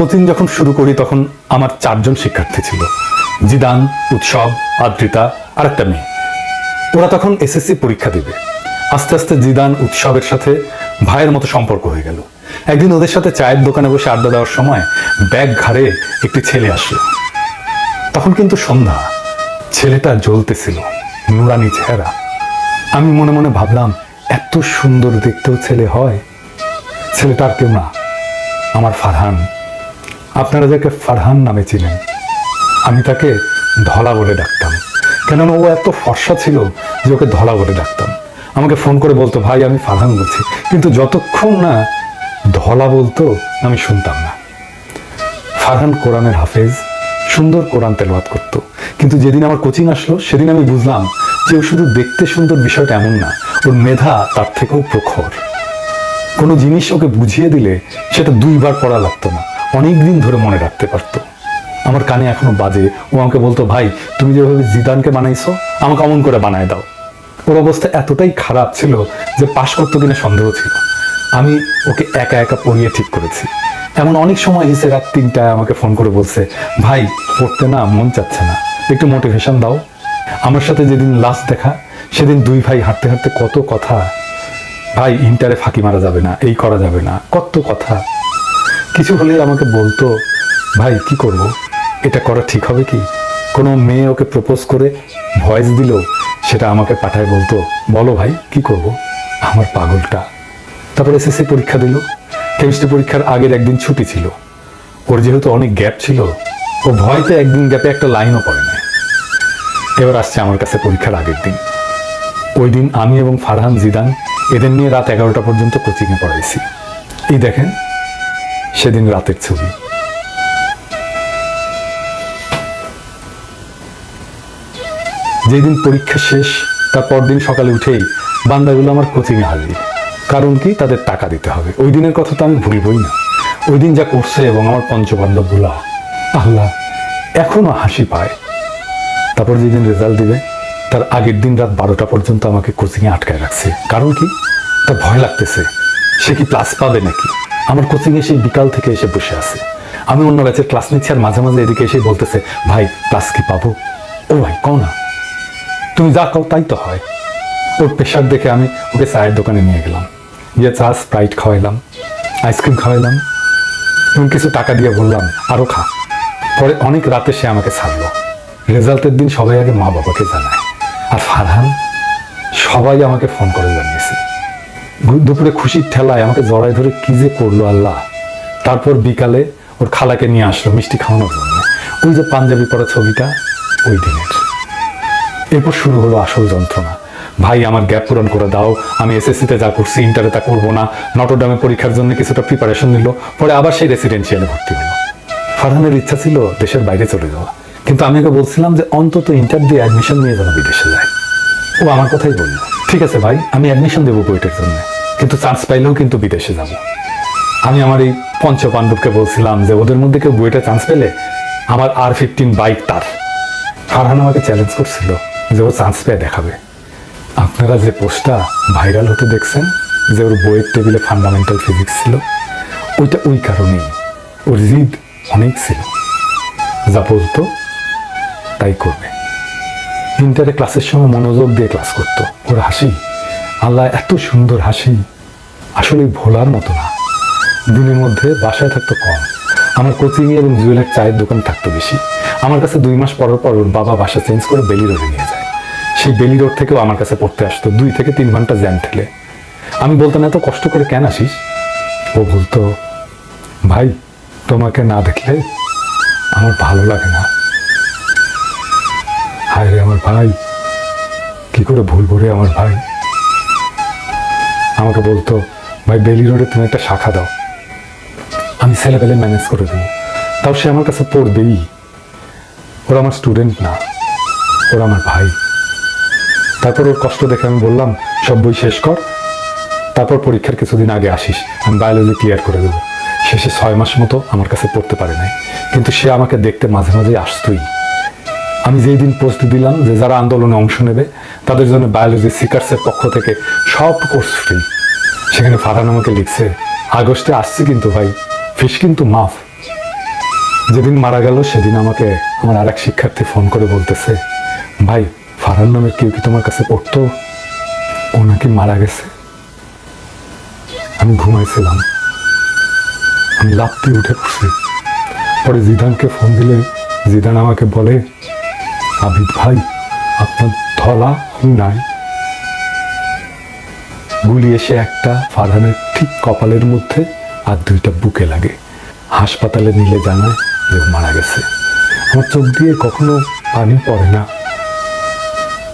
Coaching যখন শুরু করি, তখন আমার চারজন শিক্ষার্থী ছিল। জিদান, উৎসব, আদ্রিতা আর একটা মেয়ে। ওরা তখন এসএসসি পরীক্ষা দিবে। আস্তে আস্তে জিদান, উৎসবের সাথে ভাইয়ের মতো সম্পর্ক হয়ে গেল। একদিন ওদের সাথে চায়ের দোকানে বসে আড্ডা দেওয়ার সময় ব্যাগ ঘাড়ে একটি ছেলে আসলো। তখন কিন্তু সন্ধ্যা। ছেলেটা জ্বলতেছিল, নুরানি চেহারা। আমি মনে মনে ভাবলাম, এত সুন্দর দেখতেও ছেলে হয়। ছেলেটা আর কেউ না, আমার ফারহান। আপনারা যাকে ফারহান নামে চিনেন, আমি তাকে ধলা বলে ডাকতাম। কেননা ও এত ফর্সা ছিল যে ওকে ধলা বলে ডাকতাম। আমাকে ফোন করে বলতো, ভাই, আমি ফারহান বলছি। কিন্তু যতক্ষণ না ধলা বলতো, আমি শুনতাম না। ফারহান কোরআনের হাফেজ, সুন্দর কোরআন তেলবাদ করত। কিন্তু যেদিন আমার কোচিং আসলো, সেদিন আমি বুঝলাম যে ও শুধু দেখতে সুন্দর বিষয়টা এমন না, ওর মেধা তার থেকেও প্রখর। কোনো জিনিস ওকে বুঝিয়ে দিলে সেটা দুইবার পড়া লাগতো না। অনেক দিন ধরে মনে রাখতে পারতো। আমার কানে এখনও বাজে। ও আমাকে বলতো, ভাই, তুমি যেভাবে জিদানকে বানাইছো, আমাকে অমন করে বানায় দাও। ওর অবস্থা এতটাই খারাপ ছিল যে পাশ করতো কিনা সন্দেহ ছিল। আমি ওকে একা একা পড়িয়ে ঠিক করেছি। এমন অনেক সময় এসে রাত তিনটায় আমাকে ফোন করে বলছে, ভাই, পড়তে না, মন চাচ্ছে না। একটু মোটিভেশন দাও। আমার সাথে যেদিন লাস্ট দেখা, সেদিন দুই ভাই হাঁটতে হাঁটতে কত কথা, ভাই, ইন্টারে ফাঁকি মারা যাবে না, এই করা যাবে না, কত কথা। কিছু হলেই আমাকে বলতো, ভাই, কি করব? এটা করা ঠিক হবে কি? কোনো মেয়ে ওকে প্রপোজ করে ভয়েস দিল, সেটা আমাকে পাঠায় বলতো, বলো ভাই, কি করব? আমার পাগলটা। তারপর এসএসসি পরীক্ষা দিল। কেমিস্ট্রি পরীক্ষার আগের একদিন ছুটি ছিল। ওর যেহেতু অনেক গ্যাপ ছিল, ও ভয়তে একদিন গ্যাপে একটা লাইনও পড়ে নেয় এবার আসছে আমার কাছে পরীক্ষার আগের দিন। ওই দিন আমি এবং ফারহান, জিদান, এদের নিয়ে রাত এগারোটা পর্যন্ত কোচিংয়ে পড়াইছি। এই দেখেন সেদিন রাতের ছবি। যেদিন পরীক্ষা শেষ, তার পরদিন সকালে উঠেই বান্দাগুলো আমার কোচিংয়ে হাজির। কারণ কি? তাদের টাকা দিতে হবে। ওই দিনের কথা তো আমি ভুলবই না। ওই দিন যা করছে এবং আমার পঞ্চপাণ্ডবগুলা আল্লাহ এখনও হাসি পায়। তারপর যেদিন রেজাল্ট দিবে, তার আগের দিন রাত বারোটা পর্যন্ত আমাকে কোচিংয়ে আটকায় রাখছে। কারণ কি? তার ভয় লাগতেছে। সে কি ক্লাস পাবে নাকি? আমার কোচিংয়ে সেই বিকাল থেকে এসে বসে আছে। আমি অন্য ব্যাচের ক্লাস নিচ্ছি আর মাঝে মাঝে এদিকে এসে বলতেছে, ভাই ক্লাস কি পাবো? ও ভাই, কও না। তুমি যা কও তাই তো হয়। ওর প্রেশার দেখে আমি ওকে চায়ের দোকানে নিয়ে গেলাম। গিয়ে চা স্প্রাইট খাওয়াইলাম আইসক্রিম খাওয়াইলাম, এবং কিছু টাকা দিয়ে বললাম আরও খা। পরে অনেক রাতে সে আমাকে ছাড়লো। রেজাল্টের দিন সবাই আগে মা বাবাকে জানায়। আর ফারহান সবাই আমাকে ফোন করে জানিয়েছে। দুপুরে খুশির ঠেলায় আমাকে জড়ায় ধরে কি যে করল আল্লাহ। তারপর বিকালে ওর খালাকে নিয়ে আসলো, মিষ্টি খাওয়ানোর জন্য। ওই যে পাঞ্জাবি পরা ছবিটা, ওই দিনের। এরপর শুরু হলো আসল যন্ত্রণা। ভাই, আমার গ্যাপ পূরণ করে দাও। আমি এসএসসিতে যা করছি ইন্টারে তা করব না। নটরডামে পরীক্ষার জন্য কিছুটা প্রিপারেশন নিল। পরে আবার সেই রেসিডেন্সিয়ালে ভর্তি হলো। ফারহানের ইচ্ছা ছিল দেশের বাইরে চলে যাওয়া। কিন্তু আমি ওকে বলছিলাম যে অন্তত ইন্টার দিয়ে অ্যাডমিশন নিয়ে যেন বিদেশে যায়। ও আমার কথাই বলল, ঠিক আছে ভাই, আমি অ্যাডমিশন দেবো বইটার জন্য। কিন্তু চান্স পাইলেও কিন্তু বিদেশে যাব। আমি আমার এই পঞ্চ পাণ্ডবকে বলছিলাম যে, ওদের মধ্যে কেউ বইটা চান্স পেলে? আমার আর ফিফটিন বাইক তার। ফারহান আমাকে চ্যালেঞ্জ করছিল যে, ও চান্স পেয়ে দেখাবে। আপনারা যে পোস্টটা ভাইরাল হতে দেখছেন, যে ওর বইয়ের টেবিলে ফান্ডামেন্টাল ফিজিক্স ছিল, ওইটা ওই কারণেই। ওর জিদ অনেক ছিল। যা বলতো, তাই করবে। ইন্টারে ক্লাসের সময় মনোযোগ দিয়ে ক্লাস করতো। ওর হাসি আল্লাহ এত সুন্দর হাসি। আসলে ভোলার মতো না। দিনের মধ্যে বাসায় থাকতো কম। আমার কোচিং এবং জুয়েলার চায়ের দোকান থাকতো বেশি। আমার কাছে দুই মাস পর পর ওর বাবা বাসা চেঞ্জ করে বেলি রোডে নিয়ে যায়। সেই বেলি রোড থেকেও আমার কাছে পড়তে আসতো দুই থেকে তিন ঘণ্টা জ্যাম ঠেলে। আমি বলতাম, এত কষ্ট করে কেন আসিস? ও বলতো, ভাই, তোমাকে না দেখলে আমার ভালো লাগে না। হায় রে আমার ভাই, কি করে ভুল রে আমার ভাই? আমাকে বলতো, ভাই, বেলি রোডে তুমি একটা শাখা দাও। আমি ছেলেবেলে ম্যানেজ করে দিই তাও সে আমার কাছে পড়বেই। ওরা আমার স্টুডেন্ট না। ওরা আমার ভাই। তারপর ওর কষ্ট দেখে আমি বললাম, সব বই শেষ কর। তারপর পরীক্ষার কিছুদিন আগে আসিস। আমি বায়োলজি ক্লিয়ার করে দেবো। শেষে ছয় মাস মতো আমার কাছে পড়তে পারে নাই। কিন্তু সে আমাকে দেখতে মাঝে মাঝেই আসতোই। আমি যেই দিন পোস্ট দিলাম যে যারা আন্দোলনে অংশ নেবে, তাদের জন্য বায়োলজি সিকার্সের পক্ষ থেকে সব কোর্স ফ্রি সেখানে ফারহান আমাকে লিখছে, আগস্টে আসছে কিন্তু ভাই ফিস কিন্তু মাফ। যেদিন মারা গেল, সেদিন আমাকে আমার আরেক শিক্ষার্থী ফোন করে বলতেছে, ভাই, ফারহান নামের কেউ কি তোমার কাছে পড়তো? ও নাকি মারা গেছে। আমি ঘুমাইছিলাম। আমি লাফতে উঠে পড়ছি। পরে জিদানকে ফোন দিলে, জিদান আমাকে বলে আবিদ ভাই, আপনার ধলা নাই। গুলি এসে একটা ফারহানের ঠিক কপালের মধ্যে আর দুইটা বুকে লাগে। হাসপাতালে নিলে জানায় যে মারা গেছে। আমার চোখ দিয়ে কখনো পানি পড়ে না।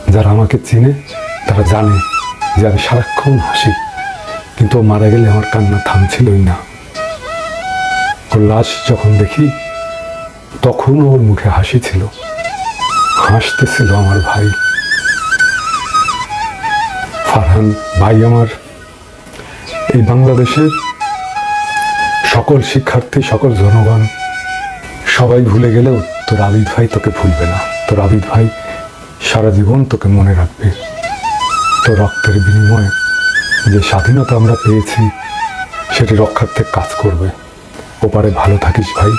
যারা আমাকে চিনে, তারা জানে যে আমি সারাক্ষণ হাসি। কিন্তু ও মারা গেলে আমার কান্না থামছিলই না। ওর লাশ যখন দেখি, তখন ওর মুখে হাসি ছিল। হাসতেছিল আমার ভাই। ফারহান ভাই আমার। এই বাংলাদেশের সকল শিক্ষার্থী, সকল জনগণ, সবাই ভুলে গেলেও তোর আবিদ ভাই তোকে ভুলবে না। তোর আবিদ ভাই সারা জীবন তোকে মনে রাখবে। তোর রক্তের বিনিময়ে যে স্বাধীনতা আমরা পেয়েছি, সেটি রক্ষার্থে কাজ করবে। ওপারে ভালো থাকিস ভাই।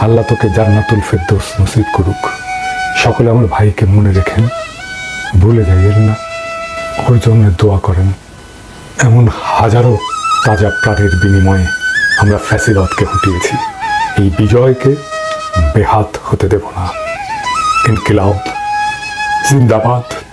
আল্লাহ তোকে জান্নাতুল ফেরদৌস নসিব করুক। সকলে আমার ভাইকে মনে রেখেন, ভুলে যাইয়েন না, ওর জন্য দোয়া করেন। এমন হাজারো তাজা প্রাণের বিনিময়ে আমরা ফ্যাসিবাদকে হটিয়েছি। এই বিজয়কে বেহাত হতে দেব না। ইনকিলাব, জিন্দাবাদ।